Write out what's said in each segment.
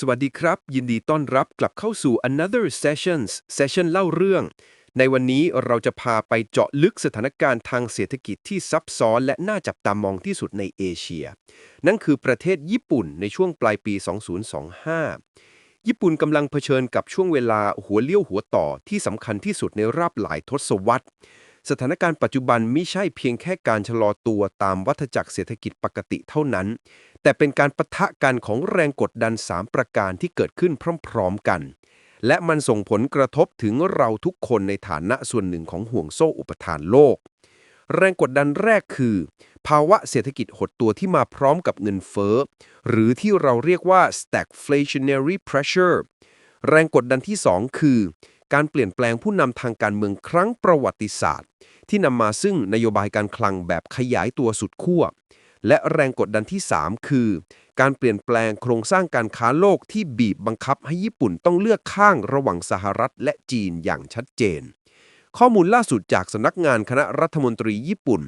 สวัสดีครับ ยินดีต้อนรับกลับเข้าสู่ another sessions session เล่าเรื่อง ในวันนี้เราจะพาไปเจาะลึกสถานการณ์ทางเศรษฐกิจที่ซับซ้อนและน่าจับตามองที่สุดในเอเชีย นั่นคือประเทศญี่ปุ่นในช่วงปลายปี 2025 ญี่ปุ่นกำลังเผชิญกับช่วงเวลาหัวเลี้ยวหัวต่อที่สำคัญที่สุดในรอบหลายทศวรรษ สถานการณ์ปัจจุบันไม่ใช่เพียงแค่การชะลอตัวตามวัฏจักรเศรษฐกิจปกติเท่านั้น แต่เป็นการปะทะกันของแรงกดดัน 3 ประการที่เกิดขึ้นพร้อม ๆ กัน และมันส่งผลกระทบถึงเราทุกคนในฐานะส่วนหนึ่งของห่วงโซ่อุปทานโลก แรงกดดันแรกคือ ภาวะเศรษฐกิจหดตัวที่มาพร้อมกับเงินเฟ้อ หรือที่เราเรียกว่า stagflationary pressure แรงกดดันที่ 2 คือ การเปลี่ยนแปลงผู้นำทางการเมืองครั้งประวัติศาสตร์ ที่นำมาซึ่งนโยบายการคลังแบบขยายตัวสุดขั้วและแรงกดดันที่ 3 คือ การเปลี่ยนแปลงโครงสร้างการค้าโลกที่บีบบังคับให้ญี่ปุ่นต้องเลือกข้างระหว่างสหรัฐและจีนอย่างชัดเจน ข้อมูลล่าสุดจากสำนักงานคณะรัฐมนตรีญี่ปุ่น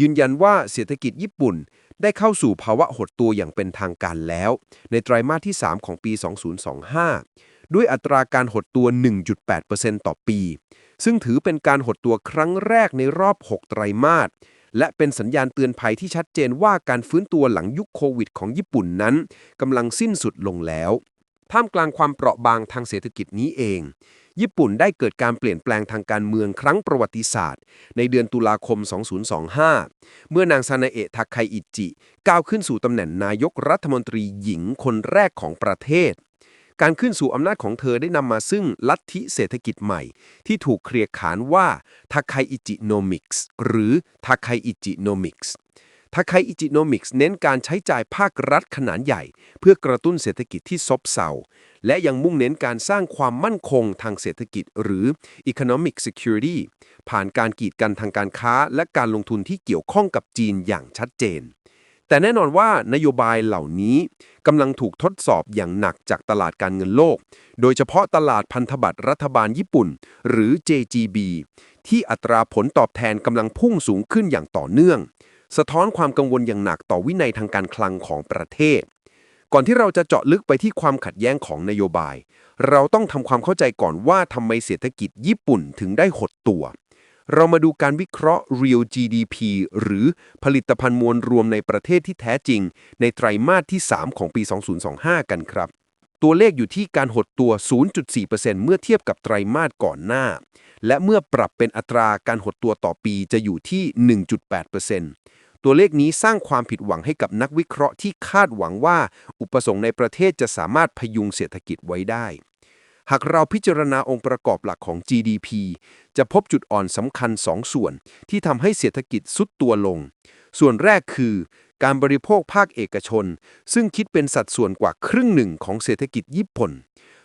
ยืนยันว่าเศรษฐกิจญี่ปุ่นได้เข้าสู่ภาวะหดตัวอย่างเป็นทางการแล้ว ในไตรมาสที่ 3 ของปี 2025 ด้วยอัตราการหดตัว 1.8%ต่อปี ซึ่งถือเป็นการหดตัวครั้งแรกในรอบ 6 ไตรมาส และเป็นสัญญาณเตือนภัยที่ชัดเจนว่าการฟื้นตัวหลังยุคโควิดของญี่ปุ่นนั้นกำลังสิ้นสุดลงแล้ว ท่ามกลางความเปราะบางทางเศรษฐกิจนี้เอง ญี่ปุ่นได้เกิดการเปลี่ยนแปลงทางการเมืองครั้งประวัติศาสตร์ ในเดือนตุลาคม 2025 เมื่อนางซานาเอะทาคาอิจิ ก้าวขึ้นสู่ตำแหน่งนายกรัฐมนตรีหญิงคนแรกของประเทศ การขึ้นสู่อำนาจของเธอได้นำมาซึ่งลัทธิเศรษฐกิจใหม่ ที่ถูกเคลียร์ขานว่าทาคาอิจิโนมิกส์หรือทาคาอิจิโนมิกส์ทาคาอิจิโนมิกส์เน้นการใช้จ่ายภาครัฐขนาดใหญ่ เพื่อกระตุ้นเศรษฐกิจที่ซบเซาและยังมุ่งเน้นการสร้างความมั่นคงทางเศรษฐกิจหรือ economic security ผ่านการกีดกันทางการค้าและการลงทุนที่เกี่ยวข้องกับจีนอย่างชัดเจน แต่แน่นอนว่านโยบายเหล่านี้กำลังถูกทดสอบอย่างหนักจากตลาดการเงินโลก โดยเฉพาะตลาดพันธบัตรรัฐบาลญี่ปุ่น หรือ JGB ที่อัตราผลตอบแทนกำลังพุ่งสูงขึ้นอย่างต่อเนื่อง สะท้อนความกังวลอย่างหนักต่อวินัยทางการคลังของประเทศ ก่อนที่เราจะเจาะลึกไปที่ความขัดแย้งของนโยบาย เราต้องทำความเข้าใจก่อนว่าทำไมเศรษฐกิจญี่ปุ่นถึงได้หดตัว เรามาดูการวิเคราะห์ real GDP หรือผลิตภัณฑ์มวลรวมในประเทศที่แท้จริง ในไตรมาสที่ 3 ของปี 2025 กันครับ ตัวเลขอยู่ที่การหดตัว 0.4%เมื่อเทียบกับไตรมาสก่อนหน้า และเมื่อปรับเป็นอัตราการหดตัวต่อปีจะอยู่ที่ 1.8%ตัวเลขนี้สร้างความผิดหวังให้กับนักวิเคราะห์ที่คาดหวังว่า อุปสงค์ในประเทศจะสามารถพยุงเศรษฐกิจไว้ได้ หากเราพิจารณาองค์ประกอบหลักของ GDP จะพบจุดอ่อนสำคัญ 2 ส่วน ที่ทำให้เศรษฐกิจซุดตัวลง ส่วนแรกคือ การบริโภคภาคเอกชน ซึ่งคิดเป็นสัดส่วนกว่าครึ่งหนึ่งของเศรษฐกิจญี่ปุ่น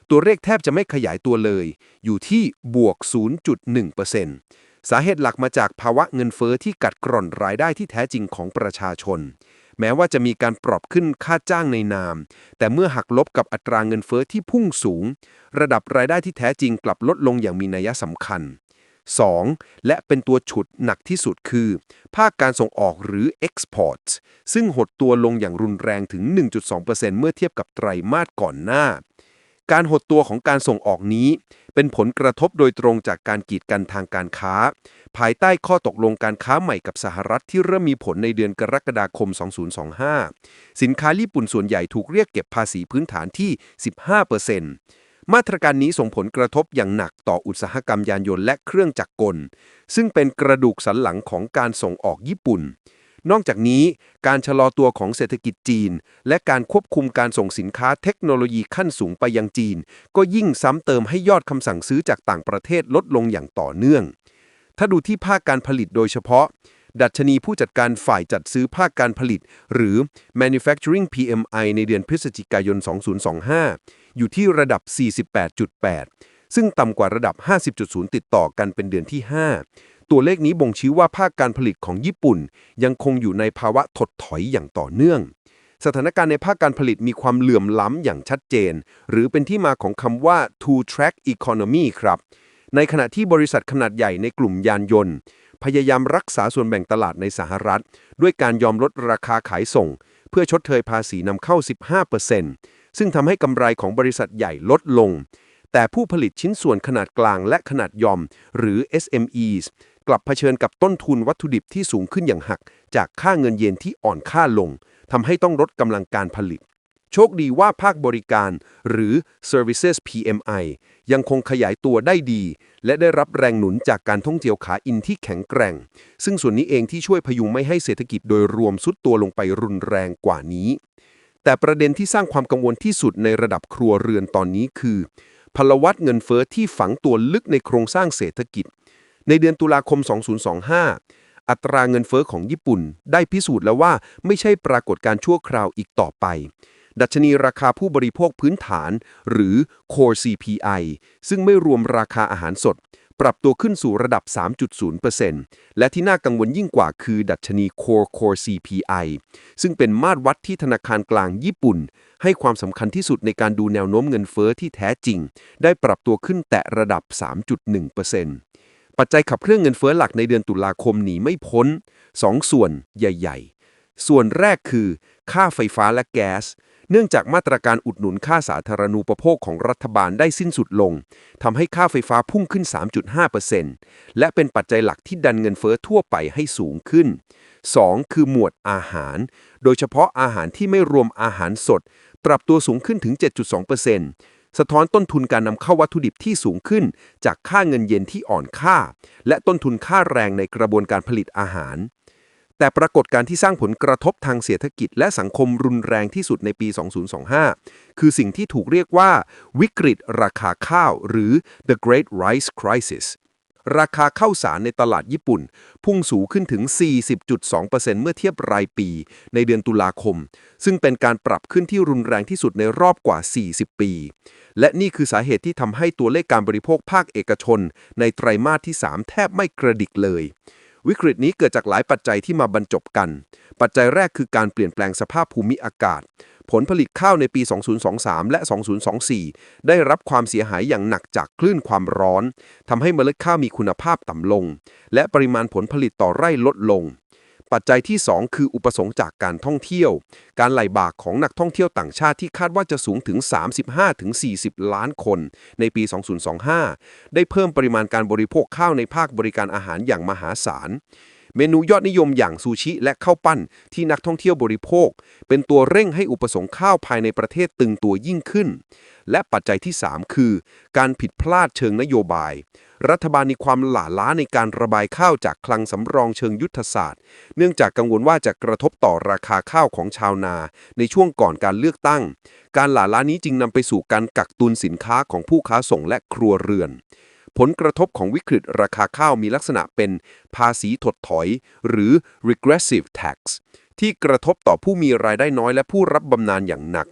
ตัวเลขแทบจะไม่ขยายตัวเลย อยู่ที่บวก 0.1%สาเหตุหลักมาจากภาวะเงินเฟอ้อที่กัดกร่อนรายได้ที่แท้จริงของประชาชน แม้ว่าจะมีการปรับขึ้นค่าจ้างในนาม แต่เมื่อหักลบกับอัตราเงินเฟอ้อที่พุ่งสูง ระดับรายได้ที่แท้จริงกลับลดลงอย่างมีนัยสำคัญ 2. และเป็นตัวฉุดหนักที่สุดคือ ภาคการส่งออกหรือ Export ซึ่งหดตัวลงอย่างรุนแรงถึง 1.2%เมื่อเทียบกับไตรมาสก่อนหน้า การหดตัวของการส่งออกนี้ เป็นผลกระทบโดยตรงจากการกีดกันทางการค้า ภายใต้ข้อตกลงการค้าใหม่กับสหรัฐที่เริ่มมีผลในเดือนกรกฎาคม 2025 สินค้าญี่ปุ่นส่วนใหญ่ถูกเรียกเก็บภาษีพื้นฐานที่ 15%มาตรการนี้ส่งผลกระทบอย่างหนักต่ออุตสาหกรรมยานยนต์และเครื่องจักรกล ซึ่งเป็นกระดูกสันหลังของการส่งออกญี่ปุ่น นอกจากนี้การชะลอตัวของเศรษฐกิจจีน และการควบคุมการส่งสินค้าเทคโนโลยีขั้นสูงไปยังจีน ก็ยิ่งซ้ำเติมให้ยอดคำสั่งซื้อจากต่างประเทศลดลงอย่างต่อเนื่อง ถ้าดูที่ภาคการผลิตโดยเฉพาะ ดัชนีผู้จัดการฝ่ายจัดซื้อภาคการผลิต หรือ manufacturing PMI ในเดือนพฤศจิกายน 2025 อยู่ที่ระดับ 48.8ซึ่งต่ำกว่าระดับ 50.0 ติดต่อกันเป็นเดือนที่ 5 ตัวเลขนี้บ่งชี้ว่าภาคการผลิตของญี่ปุ่น ยังคงอยู่ในภาวะถดถอยอย่างต่อเนื่อง สถานการณ์ในภาคการผลิตมีความเหลื่อมล้ำอย่างชัดเจน หรือเป็นที่มาของคำว่า two track economy ครับ ในขณะที่บริษัทขนาดใหญ่ในกลุ่มยานยนต์ พยายามรักษาส่วนแบ่งตลาดในสหรัฐ ด้วยการยอมลดราคาขายส่ง เพื่อชดเชยภาษีนำเข้า 15%ซึ่งทำให้กำไรของบริษัทใหญ่ลดลงแต่ผู้ผลิตชิ้นส่วนขนาดกลางและขนาดย่อม หรือ SMEs กลับเผชิญกับต้นทุนวัตถุดิบที่สูงขึ้นอย่างหัก จากค่าเงินเยนที่อ่อนค่าลงทำให้ต้องลดกำลังการผลิต โชคดีว่าภาคบริการหรือ Services PMI ยังคงขยายตัวได้ดี และได้รับแรงหนุนจากการท่องเที่ยวขาอินที่แข็งแกร่ง ซึ่งส่วนนี้เองที่ช่วยพยุงไม่ให้เศรษฐกิจโดยรวมสุดตัวลงไปรุนแรงกว่านี้ แต่ประเด็นที่สร้างความกังวลที่สุดในระดับครัวเรือนตอนนี้คือพลวัตเงินเฟอ้อที่ฝังตัวลึกในโครงสร้างเศรษฐกิจ ในเดือนตุลาคม 2025 อัตราเงินเฟอ้อของญี่ปุ่น ได้พิสูจน์แล้วว่าไม่ใช่ปรากฏการ์ชั่วคราวอีกต่อไป ดัชนีราคาผู้บริโภคพื้นฐาน หรือ Core CPI ซึ่งไม่รวมราคาอาหารสด ปรับตัวขึ้นสู่ระดับ 3.0%และที่น่ากังวลยิ่งกว่าคือ ดัชนี Core Core CPI ซึ่งเป็นมาตรวัดที่ธนาคารกลางญี่ปุ่น ให้ความสำคัญที่สุดในการดูแนวโน้มเงินเฟอ้อที่แท้จริง ได้ปรับตัวขึ้นแตะระดับ 3.1% ปัจจัยขับเคลื่อนเงินเฟ้อหลักในเดือนตุลาคมหนีไม่พ้น2ส่วนใหญ่ๆ ส่วนแรกคือ ค่าไฟฟ้าและแก๊ส เนื่องจากมาตรการอุดหนุนค่าสาธารณูปโภคของรัฐบาลได้สิ้นสุดลงทำให้ค่าไฟฟ้าพุ่งขึ้น 3.5%และเป็นปัจจัยหลักที่ดันเงินเฟ้อทั่วไปให้สูงขึ้น 2. คือหมวดอาหาร โดยเฉพาะอาหารที่ไม่รวมอาหารสด ปรับตัวสูงขึ้นถึง 7.2% สะท้อนต้นทุนการนำเข้าวัตถุดิบที่สูงขึ้น จากค่าเงินเยนที่อ่อนค่า และต้นทุนค่าแรงในกระบวนการผลิตอาหาร แต่ปรากฏการที่สร้างผลกระทบทางเศรษฐกิจและสังคมรุนแรงที่สุดในปี 2025 คือสิ่งที่ถูกเรียกว่า วิกฤตราคาข้าว หรือ the Great Rice Crisis ราคาข้าวสารในตลาดญี่ปุ่น พุ่งสูงขึ้นถึง 40.2%เมื่อเทียบรายปี ในเดือนตุลาคม ซึ่งเป็นการปรับขึ้นที่รุนแรงที่สุดในรอบกว่า 40 ปี และนี่คือสาเหตุที่ทำให้ตัวเลขการบริโภคภาคเอกชน ในไตรมาสที่ 3 แทบไม่กระดิกเลย วิกฤตนี้เกิดจากหลายปัจจัยที่มาบรรจบกัน ปัจจัยแรกคือการเปลี่ยนแปลงสภาพภูมิอากาศ ผลผลิตข้าวในปี 2023 และ 2024 ได้รับความเสียหายอย่างหนักจากคลื่นความร้อน ทำให้เมล็ดข้าวมีคุณภาพต่ำลง และปริมาณผลผลิตต่อไร่ลดลง ปัจจัยที่ 2 คืออุปสงค์จากการท่องเที่ยว การไหลบากของนักท่องเที่ยวต่างชาติที่คาดว่าจะสูงถึง 35-40 ล้านคน ในปี 2025 ได้เพิ่มปริมาณการบริโภคข้าวในภาคบริการอาหารอย่างมหาศาล เมนูยอดนิยมอย่างซูชิและข้าวปั้นที่นักท่องเที่ยวบริโภค เป็นตัวเร่งให้อุปสงค์ข้าวภายในประเทศตึงตัวยิ่งขึ้น และปัจจัยที่ 3 คือ การผิดพลาดเชิงนโยบาย รัฐบาลมีความหล่าล้าในการระบายข้าวจากคลังสำรองเชิงยุทธศาสตร์ เนื่องจากกังวลว่าจะกระทบต่อราคาข้าวของชาวนา ในช่วงก่อนการเลือกตั้ง การหล่าล้านี้จึงนำไปสู่การกักตุนสินค้าของผู้ค้าส่งและครัวเรือน ผลกระทบของวิกฤตราคาข้าวมีลักษณะเป็นภาษีถดถอย หรือ regressive tax ที่กระทบต่อผู้มีรายได้น้อยและผู้รับบำนาญอย่างหนัก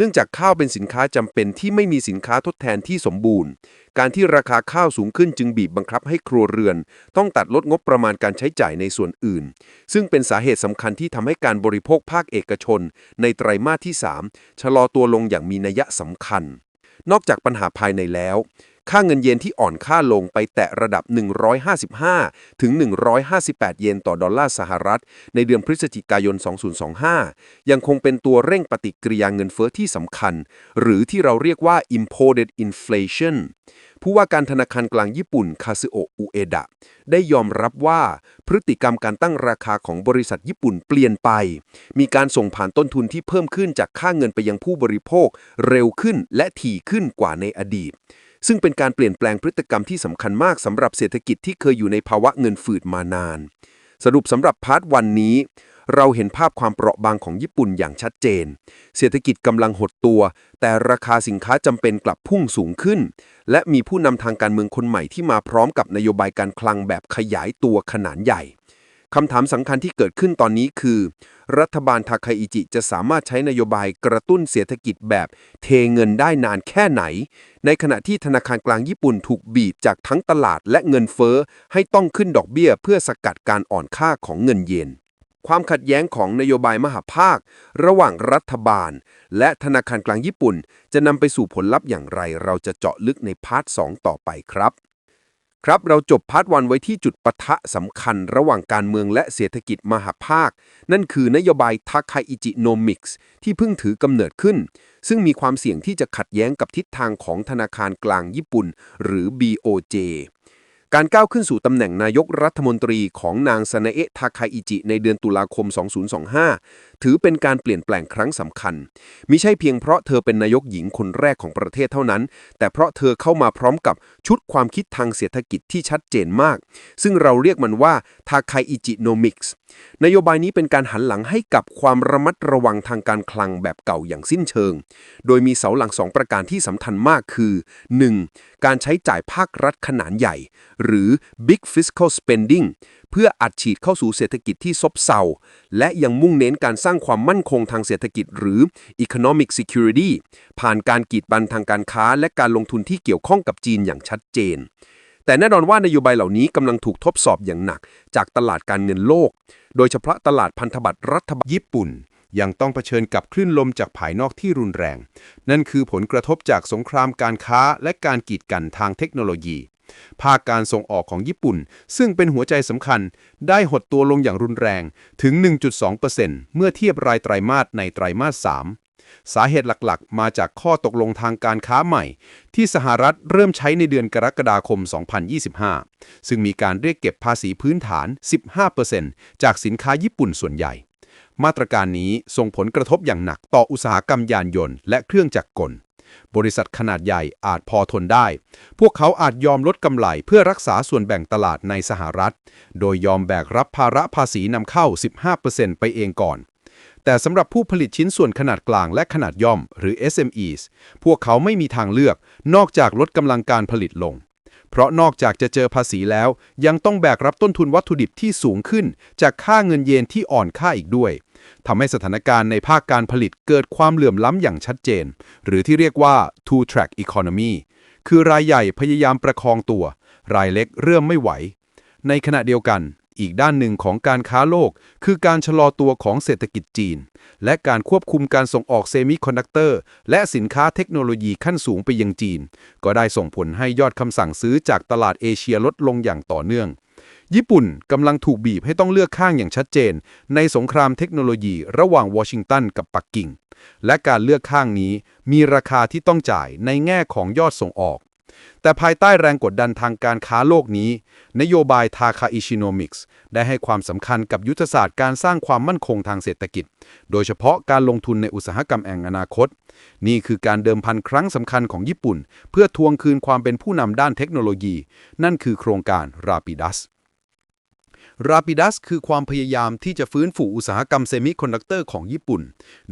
เนื่องจากข้าวเป็นสินค้าจำเป็นที่ไม่มีสินค้าทดแทนที่สมบูรณ์ การที่ราคาข้าวสูงขึ้นจึงบีบบังคับให้ครัวเรือน ต้องตัดลดงบประมาณการใช้จ่ายในส่วนอื่น ซึ่งเป็นสาเหตุสำคัญที่ทำให้การบริโภคภาคเอกชน ในไตรมาสที่ 3 ชะลอตัวลงอย่างมีนัยสำคัญ นอกจากปัญหาภายในแล้ว ค่าเงินเยนที่อ่อนค่าลงไปแตะระดับ 155 ถึง 158 เยนต่อดอลลาร์สหรัฐ ในเดือนพฤศจิกายน 2025 ยังคงเป็นตัวเร่งปฏิกิริยาเงินเฟ้อที่สำคัญ หรือที่เราเรียกว่า imported inflation ผู้ว่าการธนาคารกลางญี่ปุ่น คาซึโอะอุเอดะ ได้ยอมรับว่าพฤติกรรมการตั้งราคาของบริษัทญี่ปุ่นเปลี่ยนไป มีการส่งผ่านต้นทุนที่เพิ่มขึ้นจากค่าเงินไปยังผู้บริโภค เร็วขึ้นและถี่ขึ้นกว่าในอดีต ซึ่งเป็นการเปลี่ยนแปลงพฤติกรรมที่สำคัญมากสำหรับเศรษฐกิจที่เคยอยู่ในภาวะเงินฝืดมานาน สรุปสำหรับพาร์ทวันนี้ เราเห็นภาพความเปราะบางของญี่ปุ่นอย่างชัดเจน เศรษฐกิจกำลังหดตัว แต่ราคาสินค้าจำเป็นกลับพุ่งสูงขึ้น และมีผู้นำทางการเมืองคนใหม่ที่มาพร้อมกับนโยบายการคลังแบบขยายตัวขนาดใหญ่ คำถามสำคัญที่เกิดขึ้นตอนนี้คือ รัฐบาลทาคาอิจิจะสามารถใช้นโยบายกระตุ้นเศรษฐกิจแบบเทเงินได้นานแค่ไหน ในขณะที่ธนาคารกลางญี่ปุ่นถูกบีบจากทั้งตลาดและเงินเฟ้อ ให้ต้องขึ้นดอกเบี้ยเพื่อสกัดการอ่อนค่าของเงินเยนความขัดแย้งของนโยบายมหาภาค ระหว่างรัฐบาล และธนาคารกลางญี่ปุ่น จะนำไปสู่ผลลัพธ์อย่างไรเราจะเจาะลึกในพาร์ท 2 ต่อไปครับ ครับเราจบพาร์ทวันไว้ที่จุดปะทะสำคัญระหว่างการเมืองและเศรษฐกิจมหาภาค นั่นคือนโยบายทาคาอิจิโนมิกส์ที่เพิ่งถือกำเนิดขึ้น ซึ่งมีความเสี่ยงที่จะขัดแย้งกับทิศทางของธนาคารกลางญี่ปุ่น หรือ BOJ การก้าวขึ้นสู่ตำแหน่งนายกรัฐมนตรีของนางซานาเอะทาคาอิจิในเดือนตุลาคม 2025ถือเป็นการเปลี่ยนแปลงครั้งสำคัญ มิใช่เพียงเพราะเธอเป็นนายกหญิงคนแรกของประเทศเท่านั้น แต่เพราะเธอเข้ามาพร้อมกับชุดความคิดทางเศรษฐกิจที่ชัดเจนมาก ซึ่งเราเรียกมันว่าทาคาอิจิโนมิกส์นโยบายนี้เป็นการหันหลังให้กับความระมัดระวังทางการคลังแบบเก่าอย่างสิ้นเชิง โดยมีเสาหลักสองประการที่สำคัญมากคือ 1. การใช้จ่ายภาครัฐขนาดใหญ่ หรือ Big Fiscal Spending เพื่ออัดฉีดเข้าสู่เศรษฐกิจที่ซบเซา และยังมุ่งเน้นการสร้างความมั่นคงทางเศรษฐกิจหรือ Economic Security ผ่านการกีดบันทางการค้า และการลงทุนที่เกี่ยวข้องกับจีนอย่างชัดเจน แต่แน่นอนว่านโยบายเหล่านี้กำลังถูกทดสอบอย่างหนัก จากตลาดการเงินโลก โดยเฉพาะตลาดพันธบัตรรัฐบาลญี่ปุ่นยังต้องเผชิญกับคลื่นลมจากภายนอกที่รุนแรง นั่นคือผลกระทบจากสงครามการค้าและการกีดกันทางเทคโนโลยี ภาคการส่งออกของญี่ปุ่น ซึ่งเป็นหัวใจสำคัญ ได้หดตัวลงอย่างรุนแรงถึง 1.2%เมื่อเทียบรายไตรมาสในไตรมาส 3สาเหตุหลักๆ มาจากข้อตกลงทางการค้าใหม่ ที่สหรัฐเริ่มใช้ในเดือนกรกฎาคม 2025 ซึ่งมีการเรียกเก็บภาษีพื้นฐาน 15%จากสินค้าญี่ปุ่นส่วนใหญ่ มาตรการนี้ส่งผลกระทบอย่างหนักต่ออุตสาหกรรมยานยนต์และเครื่องจักรกล บริษัทขนาดใหญ่อาจพอทนได้ พวกเขาอาจยอมลดกำไรเพื่อรักษาส่วนแบ่งตลาดในสหรัฐ โดยยอมแบกรับภาระภาษีนำเข้า 15%ไปเองก่อน แต่สำหรับผู้ผลิตชิ้นส่วนขนาดกลางและขนาดย่อม หรือ SMEs พวกเขาไม่มีทางเลือก นอกจากลดกำลังการผลิตลง เพราะนอกจากจะเจอภาษีแล้ว ยังต้องแบกรับต้นทุนวัตถุดิบที่สูงขึ้น จากค่าเงินเยนที่อ่อนค่าอีกด้วยทำให้สถานการณ์ในภาคการผลิตเกิดความเหลื่อมล้ำอย่างชัดเจน หรือที่เรียกว่า two track economy คือรายใหญ่พยายามประคองตัว รายเล็กเริ่มไม่ไหว ในขณะเดียวกัน อีกด้านหนึ่งของการค้าโลก คือการชะลอตัวของเศรษฐกิจจีน และการควบคุมการส่งออกเซมิคอนดักเตอร์ และสินค้าเทคโนโลยีขั้นสูงไปยังจีน ก็ได้ส่งผลให้ยอดคำสั่งซื้อจากตลาดเอเชียลดลงอย่างต่อเนื่องญี่ปุ่นกำลังถูกบีบให้ต้องเลือกข้างอย่างชัดเจน ในสงครามเทคโนโลยีระหว่างวอชิงตันกับปักกิ่ง และการเลือกข้างนี้มีราคาที่ต้องจ่ายในแง่ของยอดส่งออก แต่ภายใต้แรงกดดันทางการค้าโลกนี้ นโยบายทาคาอิชิโนมิกส์ได้ให้ความสำคัญกับยุทธศาสตร์การสร้างความมั่นคงทางเศรษฐกิจ โดยเฉพาะการลงทุนในอุตสาหกรรมแห่งอนาคต นี่คือการเดิมพันครั้งสำคัญของญี่ปุ่น เพื่อทวงคืนความเป็นผู้นำด้านเทคโนโลยี นั่นคือโครงการ Rapidas Rapidas คือความพยายามที่จะฟื้นฟูอุตสาหกรรมเซมิคอนดักเตอร์ของญี่ปุ่น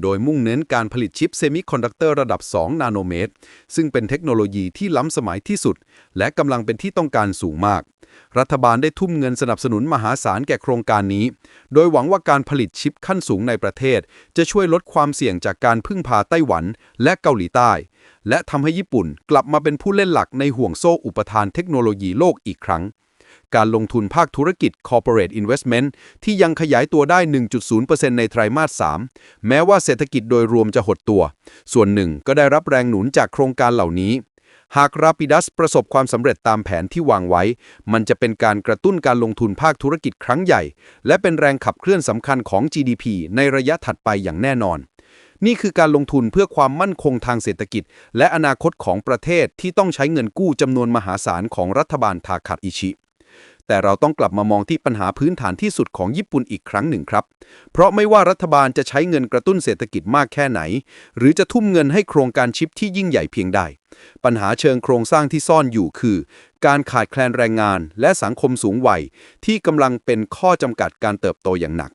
โดยมุ่งเน้นการผลิตชิปเซมิคอนดักเตอร์ระดับ 2 นาโนเมตร ซึ่งเป็นเทคโนโลยีที่ล้ำสมัยที่สุด และกำลังเป็นที่ต้องการสูงมาก รัฐบาลได้ทุ่มเงินสนับสนุนมหาศาลแก่โครงการนี้ โดยหวังว่าการผลิตชิปขั้นสูงในประเทศ จะช่วยลดความเสี่ยงจากการพึ่งพาไต้หวันและเกาหลีใต้ และทำให้ญี่ปุ่นกลับมาเป็นผู้เล่นหลักในห่วงโซ่อุปทานเทคโนโลยีโลกอีกครั้ง การลงทุนภาคธุรกิจ corporate investment ที่ยังขยายตัวได้ 1.0%ในไตรมาส 3 แม้ว่าเศรษฐกิจโดยรวมจะหดตัว ส่วนหนึ่งก็ได้รับแรงหนุนจากโครงการเหล่านี้ หาก Rapidas ประสบความสำเร็จตามแผนที่วางไว้ มันจะเป็นการกระตุ้นการลงทุนภาคธุรกิจครั้งใหญ่ และเป็นแรงขับเคลื่อนสำคัญของ GDP ในระยะถัดไปอย่างแน่นอนนี่คือการลงทุนเพื่อความมั่นคงทางเศรษฐกิจ และอนาคตของประเทศที่ต้องใช้เงินกู้จำนวนมหาศาลของรัฐบาลทาคาอิชิ แต่เราต้องกลับมามองที่ปัญหาพื้นฐานที่สุดของญี่ปุ่นอีกครั้งหนึ่งครับ เพราะไม่ว่ารัฐบาลจะใช้เงินกระตุ้นเศรษฐกิจมากแค่ไหน หรือจะทุ่มเงินให้โครงการชิปที่ยิ่งใหญ่เพียงใด ปัญหาเชิงโครงสร้างที่ซ่อนอยู่คือ การขาดแคลนแรงงาน และสังคมสูงวัยที่กำลังเป็นข้อจำกัดการเติบโตอย่างหนัก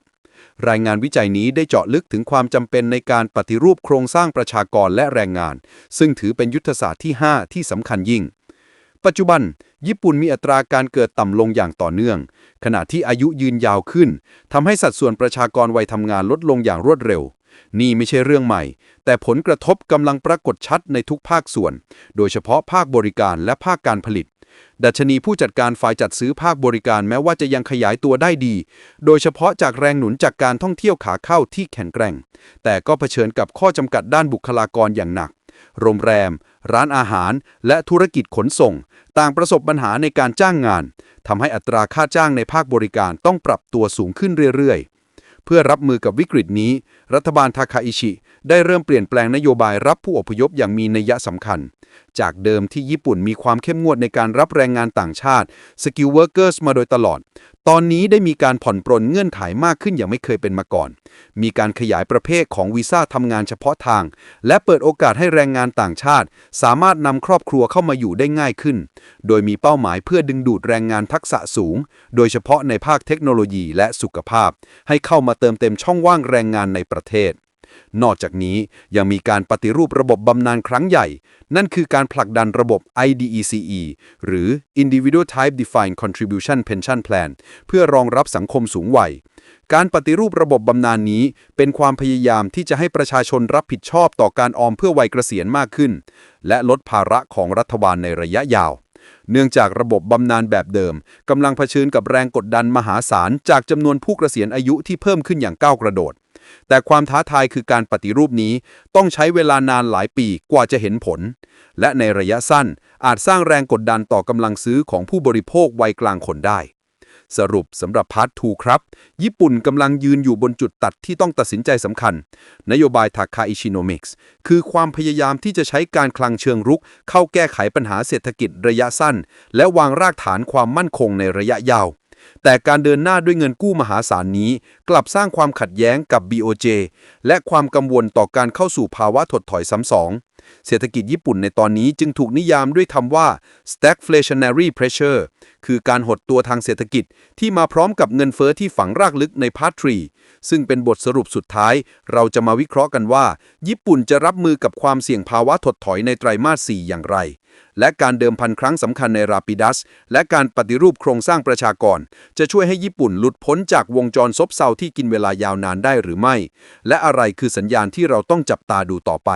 รายงานวิจัยนี้ได้เจาะลึกถึงความจำเป็นในการปฏิรูปโครงสร้างประชากรและแรงงาน ซึ่งถือเป็นยุทธศาสตร์ที่ 5 ที่สำคัญยิ่ง ปัจจุบัน ญี่ปุ่นมีอัตราการเกิดต่ำลงอย่างต่อเนื่อง ขณะที่อายุยืนยาวขึ้นทำให้สัดส่วนประชากรวัยทำงานลดลงอย่างรวดเร็ว นี่ไม่ใช่เรื่องใหม่ แต่ผลกระทบกำลังปรากฏชัดในทุกภาคส่วน โดยเฉพาะภาคบริการและภาคการผลิต ดัชนีผู้จัดการฝ่ายจัดซื้อภาคบริการแม้ว่าจะยังขยายตัวได้ดี โดยเฉพาะจากแรงหนุนจากการท่องเที่ยวขาเข้าที่แข็งแกร่ง แต่ก็เผชิญกับข้อจำกัดด้านบุคลากรอย่างหนัก โรงแรม ร้านอาหาร และธุรกิจขนส่ง ต่างประสบปัญหาในการจ้างงานทำให้อัตราค่าจ้างในภาคบริการต้องปรับตัวสูงขึ้นเรื่อยๆ เพื่อรับมือกับวิกฤตนี้ รัฐบาลทาคาอิชิ ได้เริ่มเปลี่ยนแปลงนโยบายรับผู้อพยพอย่างมีนัยสำคัญ จากเดิมที่ญี่ปุ่นมีความเข้มงวดในการรับแรงงานต่างชาติ skill workers มาโดยตลอด ตอนนี้ได้มีการผ่อนปรนเงื่อนไขมากขึ้นอย่างไม่เคยเป็นมาก่อน มีการขยายประเภทของวีซ่าทำงานเฉพาะทาง และเปิดโอกาสให้แรงงานต่างชาติ สามารถนำครอบครัวเข้ามาอยู่ได้ง่ายขึ้น โดยมีเป้าหมายเพื่อดึงดูดแรงงานทักษะสูง โดยเฉพาะในภาคเทคโนโลยีและสุขภาพ ให้เข้ามาเติมเต็มช่องว่างแรงงานในประเทศ นอกจากนี้ยังมีการปฏิรูประบบบำนาญครั้งใหญ่ นั่นคือการผลักดันระบบ IDECE หรือ Individual Type Defined Contribution Pension Plan เพื่อรองรับสังคมสูงวัย การปฏิรูประบบบำนาญนี้ เป็นความพยายามที่จะให้ประชาชนรับผิดชอบต่อการออมเพื่อวัยเกษียณมากขึ้น และลดภาระของรัฐบาลในระยะยาวเนื่องจากระบบบำนาญแบบเดิมกำลังเผชิญกับแรงกดดันมหาศาลจากจำนวนผู้เกษียณอายุที่เพิ่มขึ้นอย่างก้าวกระโดด แต่ความท้าทายคือการปฏิรูปนี้ต้องใช้เวลานานหลายปีกว่าจะเห็นผล และในระยะสั้นอาจสร้างแรงกดดันต่อกำลังซื้อของผู้บริโภควัยกลางคนได้ สรุปสำหรับพาร์ท2ครับ ญี่ปุ่นกำลังยืนอยู่บนจุดตัดที่ต้องตัดสินใจสำคัญ นโยบายทาคาอิชิโนมิกส์คือความพยายามที่จะใช้การคลังเชิงรุก เข้าแก้ไขปัญหาเศรษฐกิจระยะสั้น และวางรากฐานความมั่นคงในระยะยาว แต่การเดินหน้าด้วยเงินกู้มหาศาลนี้ กลับสร้างความขัดแย้งกับ BOJ และความกังวลต่อการเข้าสู่ภาวะถดถอยซ้ำสอง เศรษฐกิจญี่ปุ่นในตอนนี้จึงถูกนิยามด้วยคำว่า stagflationary pressure คือการหดตัวทางเศรษฐกิจที่มาพร้อมกับเงินเฟอ้อที่ฝังรากลึกในพาร์ทรีซึ่งเป็นบทสรุปสุดท้าย เราจะมาวิเคราะห์กันว่า ญี่ปุ่นจะรับมือกับความเสี่ยงภาวะถดถอยในไตรมาส 4 อย่างไร และการเดิมพันครั้งสำคัญในราปิดัส และการปฏิรูปโครงสร้างประชากร จะช่วยให้ญี่ปุ่นหลุดพ้นจากวงจรซบเซาที่กินเวลายาวนานได้หรือไม่ และอะไรคือสัญญาณที่เราต้องจับตาดูต่อไป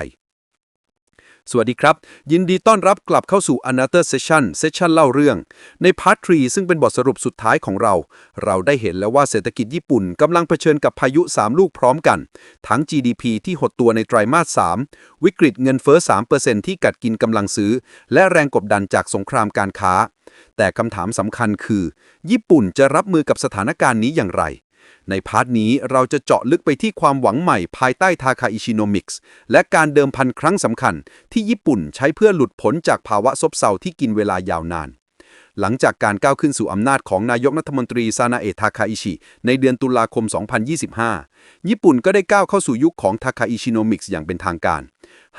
สวัสดีครับ ยินดีต้อนรับกลับเข้าสู่ Another Session Session เล่าเรื่อง ในพาร์ท3ซึ่งเป็นบทสรุปสุดท้ายของเรา เราได้เห็นแล้วว่าเศรษฐกิจญี่ปุ่นกำลังเผชิญกับพายุ 3 ลูกพร้อมกัน ทั้ง GDP ที่หดตัวในไตรมาส 3 วิกฤตเงินเฟ้อ 3%ที่กัดกินกำลังซื้อ และแรงกดดันจากสงครามการค้า แต่คำถามสำคัญคือ ญี่ปุ่นจะรับมือกับสถานการณ์นี้อย่างไร ในพาร์ทนี้เราจะเจาะลึกไปที่ความหวังใหม่ภายใต้ทาคาอิชิโนมิกส์และการเดิมพันครั้งสำคัญ ที่ญี่ปุ่นใช้เพื่อหลุดพ้นจากภาวะซบเซาที่กินเวลายาวนาน หลังจากการก้าวขึ้นสู่อำนาจของนายกรัฐมนตรีซานาเอะทาคาอิชิในเดือนตุลาคม 2025 ญี่ปุ่นก็ได้ก้าวเข้าสู่ยุคของทาคาอิชิโนมิกส์อย่างเป็นทางการ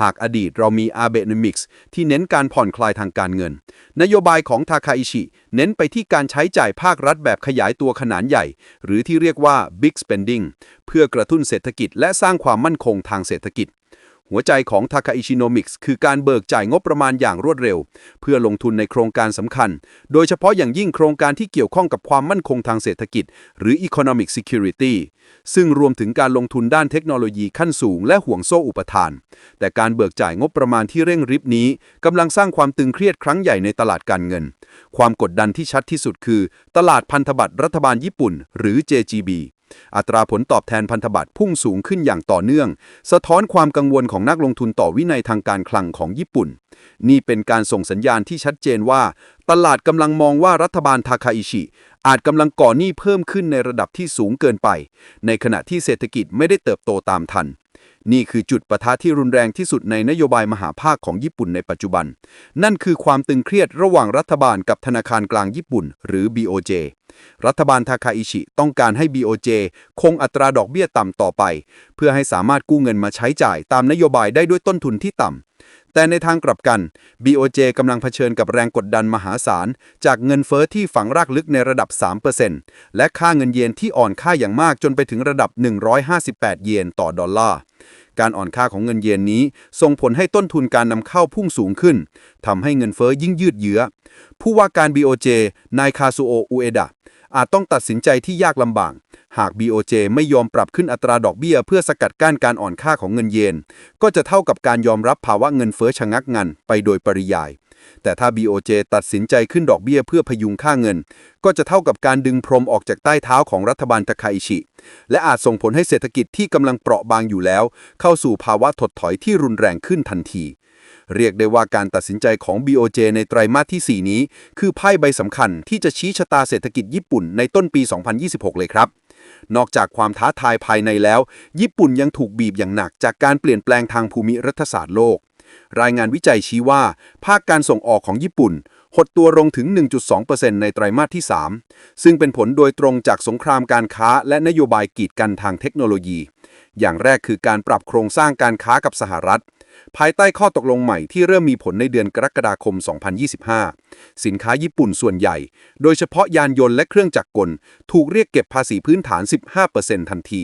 หากอดีตเรามีอาเบนมิกส์ที่เน้นการผ่อนคลายทางการเงิน นโยบายของทาคาอิชิเน้นไปที่การใช้จ่ายภาครัฐแบบขยายตัวขนาดใหญ่ หรือที่เรียกว่า big spending เพื่อกระตุ้นเศรษฐกิจและสร้างความมั่นคงทางเศรษฐกิจ หัวใจของ Takaichinomics คือการเบิกจ่ายงบประมาณอย่างรวดเร็ว เพื่อลงทุนในโครงการสำคัญ โดยเฉพาะอย่างยิ่งโครงการที่เกี่ยวข้องกับความมั่นคงทางเศรษฐกิจ หรือ Economic Security ซึ่งรวมถึงการลงทุนด้านเทคโนโลยีขั้นสูงและห่วงโซ่อุปทาน แต่การเบิกจ่ายงบประมาณที่เร่งริบนี้กำลังสร้างความตึงเครียดครั้งใหญ่ในตลาดการเงิน ความกดดันที่ชัดที่สุดคือ ตลาดพันธบัตรรัฐบาลญี่ปุ่น หรือ JGB อัตราผลตอบแทนพันธบัตรพุ่งสูงขึ้นอย่างต่อเนื่อง สะท้อนความกังวลของนักลงทุนต่อวินัยทางการคลังของญี่ปุ่น นี่เป็นการส่งสัญญาณที่ชัดเจนว่า ตลาดกำลังมองว่ารัฐบาลทาคาอิชิ อาจกำลังก่อหนี้เพิ่มขึ้นในระดับที่สูงเกินไป ในขณะที่เศรษฐกิจไม่ได้เติบโตตามทัน นี่คือจุดปะทะที่รุนแรงที่สุดในนโยบายมหาภาคของญี่ปุ่นในปัจจุบัน นั่นคือความตึงเครียดระหว่างรัฐบาลกับธนาคารกลางญี่ปุ่น หรือ BOJ รัฐบาลทาคาอิชิต้องการให้ BOJ คงอัตราดอกเบี้ยต่ำต่อไป เพื่อให้สามารถกู้เงินมาใช้จ่ายตามนโยบายได้ด้วยต้นทุนที่ต่ำแต่ในทางกลับกัน BOJ กำลังเผชิญกับแรงกดดันมหาศาล จากเงินเฟอ้อที่ฝังรากลึกในระดับ 3%และค่าเงินเยนที่อ่อนค่าอย่างมากจนไปถึงระดับ 158 เยนต่อดอลลาร์ การอ่อนค่าของเงินเยนนี้ ส่งผลให้ต้นทุนการนำเข้าพุ่งสูงขึ้น ทำให้เงินเฟอ้อยิ่งยืดเยื้อ ผู้ว่าการ BOJ นายคาซูโอ อุเอดะ อาจต้องตัดสินใจที่ยากลำบาก หาก BOJ ไม่ยอมปรับขึ้นอัตราดอกเบี้ย เพื่อสกัดกั้นการอ่อนค่าของเงินเยน ก็จะเท่ากับการยอมรับภาวะเงินเฟ้อชะงักงันไปโดยปริยาย แต่ถ้า BOJ ตัดสินใจขึ้นดอกเบี้ยเพื่อพยุงค่าเงิน ก็จะเท่ากับการดึงพรมออกจากใต้เท้าของรัฐบาลทาคาอิชิ และอาจส่งผลให้เศรษฐกิจที่กำลังเปราะบางอยู่แล้ว เข้าสู่ภาวะถดถอยที่รุนแรงขึ้นทันที เรียกได้ว่าการตัดสินใจของ BOJ ในไตรมาสที่ 4 นี้ คือไพ่ใบสำคัญที่จะชี้ชะตาเศรษฐกิจญี่ปุ่นในต้นปี 2026 เลยครับนอกจากความท้าทายภายในแล้ว ญี่ปุ่นยังถูกบีบอย่างหนักจากการเปลี่ยนแปลงทางภูมิรัฐศาสตร์โลก รายงานวิจัยชี้ว่า ภาคการส่งออกของญี่ปุ่น หดตัวลงถึง 1.2%ในไตรมาสที่ 3 ซึ่งเป็นผลโดยตรงจากสงครามการค้าและนโยบายกีดกันทางเทคโนโลยี อย่างแรกคือการปรับโครงสร้างการค้ากับสหรัฐ ภายใต้ข้อตกลงใหม่ที่เริ่มมีผลในเดือนกรกฎาคม 2025 สินค้าญี่ปุ่นส่วนใหญ่ โดยเฉพาะยานยนต์และเครื่องจักรกล ถูกเรียกเก็บภาษีพื้นฐาน 15%ทันที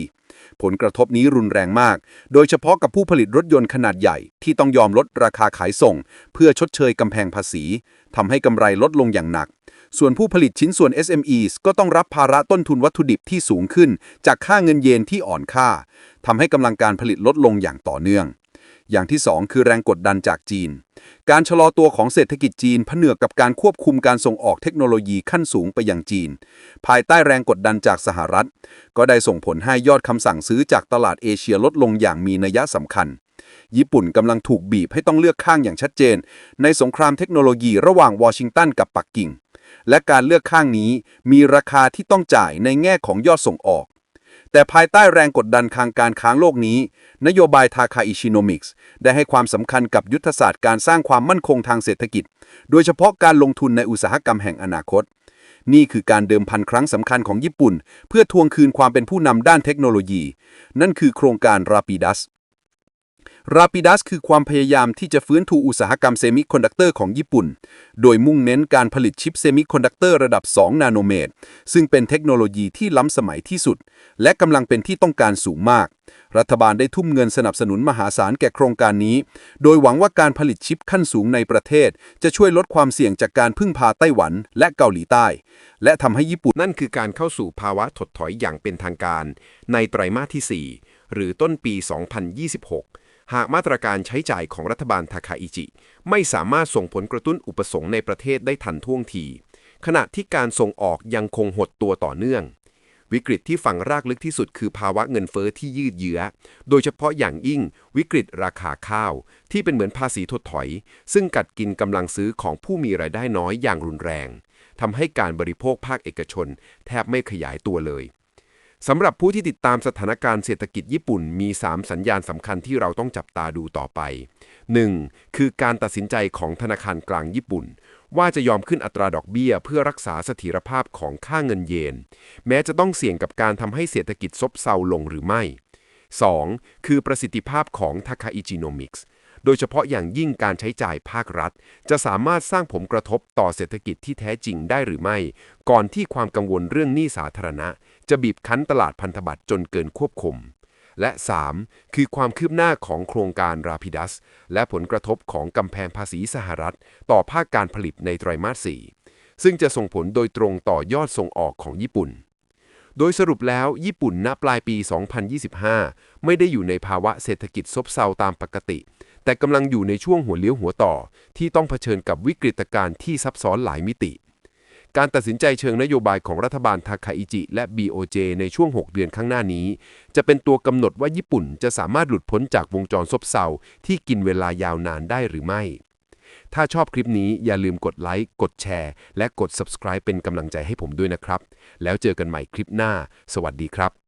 ผลกระทบนี้รุนแรงมาก โดยเฉพาะกับผู้ผลิตรถยนต์ขนาดใหญ่ ที่ต้องยอมลดราคาขายส่ง เพื่อชดเชยกำแพงภาษีทำให้กำไรลดลงอย่างหนัก ส่วนผู้ผลิตชิ้นส่วน SMEs ก็ต้องรับภาระต้นทุนวัตถุดิบที่สูงขึ้น จากค่าเงินเยนที่อ่อนค่าทำให้กำลังการผลิตลดลงอย่างต่อเนื่อง อย่างที่ 2 คือแรงกดดันจากจีน การชะลอตัวของเศรษฐกิจจีนผนวกกับการควบคุมการส่งออกเทคโนโลยีขั้นสูงไปยังจีน ภายใต้แรงกดดันจากสหรัฐ ก็ได้ส่งผลให้ยอดคำสั่งซื้อจากตลาดเอเชียลดลงอย่างมีนัยสำคัญ ญี่ปุ่นกำลังถูกบีบให้ต้องเลือกข้างอย่างชัดเจน ในสงครามเทคโนโลยีระหว่างวอชิงตันกับปักกิ่งและการเลือกข้างนี้มีราคาที่ต้องจ่ายในแง่ของยอดส่งออก แต่ภายใต้แรงกดดันทางการค้างโลกนี้ นโยบายทาคาอิชิโนมิกส์ได้ให้ความสำคัญกับยุทธศาสตร์การสร้างความมั่นคงทางเศรษฐกิจ โดยเฉพาะการลงทุนในอุตสาหกรรมแห่งอนาคต นี่คือการเดิมพันครั้งสำคัญของญี่ปุ่น เพื่อทวงคืนความเป็นผู้นำด้านเทคโนโลยี นั่นคือโครงการราปิดัส Rapidas คือความพยายามที่จะฟื้นฟูอุตสาหกรรมเซมิคอนดักเตอร์ของญี่ปุ่น โดยมุ่งเน้นการผลิตชิปเซมิคอนดักเตอร์ระดับ 2 นาโนเมตร ซึ่งเป็นเทคโนโลยีที่ล้ำสมัยที่สุด และกำลังเป็นที่ต้องการสูงมาก รัฐบาลได้ทุ่มเงินสนับสนุนมหาศาลแก่โครงการนี้ โดยหวังว่าการผลิตชิปขั้นสูงในประเทศ จะช่วยลดความเสี่ยงจากการพึ่งพาไต้หวันและเกาหลีใต้ และทำให้ญี่ปุ่นนั่นคือการเข้าสู่ภาวะถดถอยอย่างเป็นทางการ ในไตรมาสที่ 4 หรือต้นปี 2026 หากมาตรการใช้จ่ายของรัฐบาลทาคาอิจิ ไม่สามารถส่งผลกระตุ้นอุปสงค์ในประเทศได้ทันท่วงที ขณะที่การส่งออกยังคงหดตัวต่อเนื่อง วิกฤตที่ฝังรากลึกที่สุดคือภาวะเงินเฟอ้อที่ยืดเยื้อ โดยเฉพาะอย่างยิ่งวิกฤตราคาข้าว ที่เป็นเหมือนภาษีถดถอย ซึ่งกัดกินกำลังซื้อของผู้มีรายได้น้อยอย่างรุนแรงทำให้การบริโภคภาคเอกชน แทบไม่ขยายตัวเลย สำหรับผู้ที่ติดตามสถานการณ์เศรษฐกิจญี่ปุ่นมี 3 สัญญาณสำคัญที่เราต้องจับตาดูต่อไป 1. คือการตัดสินใจของธนาคารกลางญี่ปุ่น ว่าจะยอมขึ้นอัตราดอกเบี้ย เพื่อรักษาเสถียรภาพของค่าเงินเยน แม้จะต้องเสี่ยงกับการทำให้เศรษฐกิจซบเซาลงหรือไม่ 2. คือประสิทธิภาพของทาคาอิจิโนมิกส์โดยเฉพาะอย่างยิ่งการใช้จ่ายภาครัฐ จะสามารถสร้างผลกระทบต่อเศรษฐกิจที่แท้จริงได้หรือไม่ ก่อนที่ความกังวลเรื่องหนี้สาธารณะ จะบีบคั้นตลาดพันธบัตรจนเกินควบคุม และ 3. คือความคืบหน้าของโครงการ Rapidas และผลกระทบของกำแพงภาษีสหรัฐ ต่อภาคการผลิตในไตรมาส 4 ซึ่งจะส่งผลโดยตรงต่อยอดส่งออกของญี่ปุ่น โดยสรุปแล้วญี่ปุ่นณปลายปี 2025 ไม่ได้อยู่ในภาวะเศรษฐกิจซบเซาตามปกติ แต่กำลังอยู่ในช่วงหัวเลี้ยวหัวต่อ ที่ต้องเผชิญกับวิกฤตการณ์ที่ซับซ้อนหลายมิติ การตัดสินใจเชิงนโยบายของรัฐบาลทาคาอิจิ และ BOJ ในช่วง 6 เดือนข้างหน้านี้ จะเป็นตัวกำหนดว่าญี่ปุ่นจะสามารถหลุดพ้นจากวงจรซบเซาที่กินเวลายาวนานได้หรือไม่ ถ้าชอบคลิปนี้อย่าลืมกดไลค์กดแชร์ และกด subscribe เป็นกำลังใจให้ผมด้วยนะครับ แล้วเจอกันใหม่คลิปหน้า สวัสดีครับ